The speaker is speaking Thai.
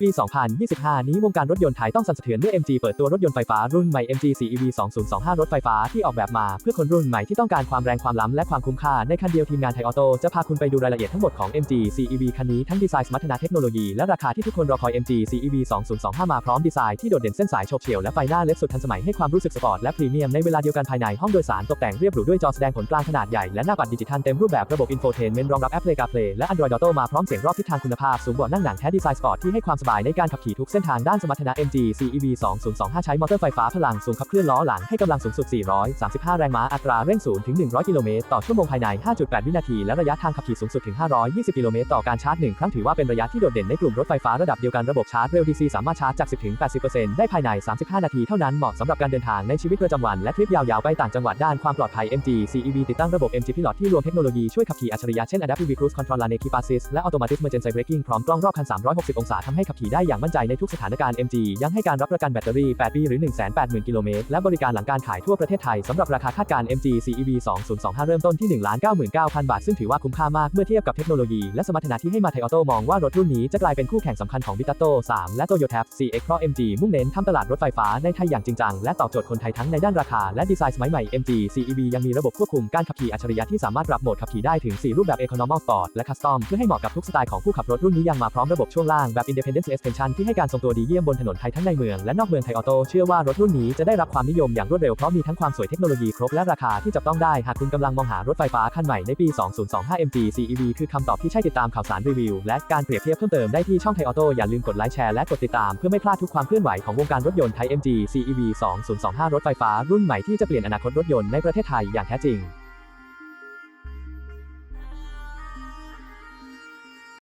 ปี 2025 นี้วงการรถยนต์ไทยต้องสั่นสะเทือนเมื่อ MG เปิดตัวรถยนต์ไฟฟ้ารุ่นใหม่ MG CEV 2025 รถไฟฟ้าที่ออกแบบมาเพื่อคนรุ่นใหม่ที่ต้องการความแรงความล้ำและความคุ้มค่า ในคันเดียวทีมงานไทยออโต้จะพาคุณไปดูรายละเอียดทั้งหมดของ MG CEV คันนี้ทั้งดีไซน์สมรรถนะเทคโนโลยีและราคาที่ทุกคนรอคอย MG CEV 2025 มาพร้อมดีไซน์ที่โดดเด่นเส้นสายโฉบเฉี่ยวและไฟหน้าเล็ดสุดทันสมัยให้ความรู้สึกสปอร์ตและพรีเมียมในเวลาเดียวกันภายในห้องโดยสารตกแต่งเรียบหรูด้วยจอแสดงผลกลางขนาดใหญ่และหน้าปัดดิจิทัลเต็มรูปแบบระบบอินโฟเทนเมนต์รองรับ Apple CarPlay และ Android Auto มาพร้อมเสียงรอบทิศทางคุณภาพสูงบาะนั่งหนังแท้ดีไซน์สปอร์ตที่ให้ความสบายในการขับขี่ทุกเส้นทางด้านสมรรถนะ MG CEV 2025 ใช้มอเตอร์ไฟฟ้าพลังสูงขับเคลื่อนล้อหลังให้กำลังสูงสุด 435 แรงม้า อัตราเร่ง 0 ถึง 100 กิโลเมตรต่อชั่วโมงภายใน 5.8 วินาที และระยะทางขับขี่สูงสุดถึง 520 กิโลเมตรต่อการชาร์จ 1 ครั้งถือว่าเป็นระยะที่โดดเด่นในกลุ่มรถไฟฟ้าระดับเดียวกันระบบชาร์จเร็ว DC สามารถชาร์จจาก 10 ถึง 80%ได้ภายใน 35 นาทีเท่านั้นเหมาะสำหรับการเดินทางในชีวิตประจำวันและทริปยาวๆไปต่างจังหวัดด้านความปลอดภัย MG CEV ติดตั้งระบบ MG Pilot ที่รวมเทคโนโลยีช่วยขับขี่อัจฉริยะเช่น Adaptive Cruise Control Lane Keep Assist และ Automatic Emergency Braking พร้อมกล้องรอบคัน 360 องศาทำให้ขับขี่ได้อย่างมั่นใจในทุกสถานการณ์ MG ยังให้การรับประกันแบตเตอรี่ 8 ปี หรือ 180,000 กิโลเมตร และบริการหลังการขายทั่วประเทศไทย สำหรับราคาคาดการ MG CEV 2025 เริ่มต้นที่ 1,99,000 บาท ซึ่งถือว่าคุ้มค่ามากเมื่อเทียบกับเทคโนโลยีและสมรรถนะที่ให้มาไทยออโต้มองว่ารถรุ่นนี้จะกลายเป็นคู่แข่งสำคัญของบิตโต้3และ Toyota CX เพราะ MG มุ่งเน้นทำตลาดรถไฟฟ้าในไทยอย่างจริงจังและตอบโจทย์คนไทยทั้งในด้านราคาและดีไซน์สมัยใหม่ MG CEV ยังมีระบบควบคุมการขับขี่อัจฉริยะที่สามารถปรับโหมดขับขี่ได้ถึง 4 รูปแบบ Economy Sport และ Custom เพื่อให้เหมาะกับทุกสไตล์ของผู้ขับรถรุ่นนี้ยังมาพร้อมระบบช่วงล่างแบบ Independence Suspension ที่ให้การทรงตัวดีเยี่ยมบนถนนไทยทั้งในเมืองและนอกเมืองไทยออโต้เชื่อว่ารถรุ่นนี้จะได้รับความนิยมอย่างรวดเร็วเพราะมีทั้งความสวยเทคโนโลยีครบและราคาที่จับต้องได้หากคุณกำลังมองหารถไฟฟ้าคันใหม่ในปี 2025 MG CEV คือคำตอบที่ใช่ติดตามข่าวสารรีวิว และการเปรียบเทียบเพิ่มเติมได้ที่ช่องไทยออโต้อย่าลืมกดไลค์แชร์และกดติดตามเพื่อไม่พลาดทุกความเคลื่อนไหวของวงการรถยนต์ไทย MG CEV 2025 รถไฟฟ้ารุ่นใหม่ที่จะเปลี่ยนอนาคตรถยนต์ในประเทศไทยอย่างแท้จริง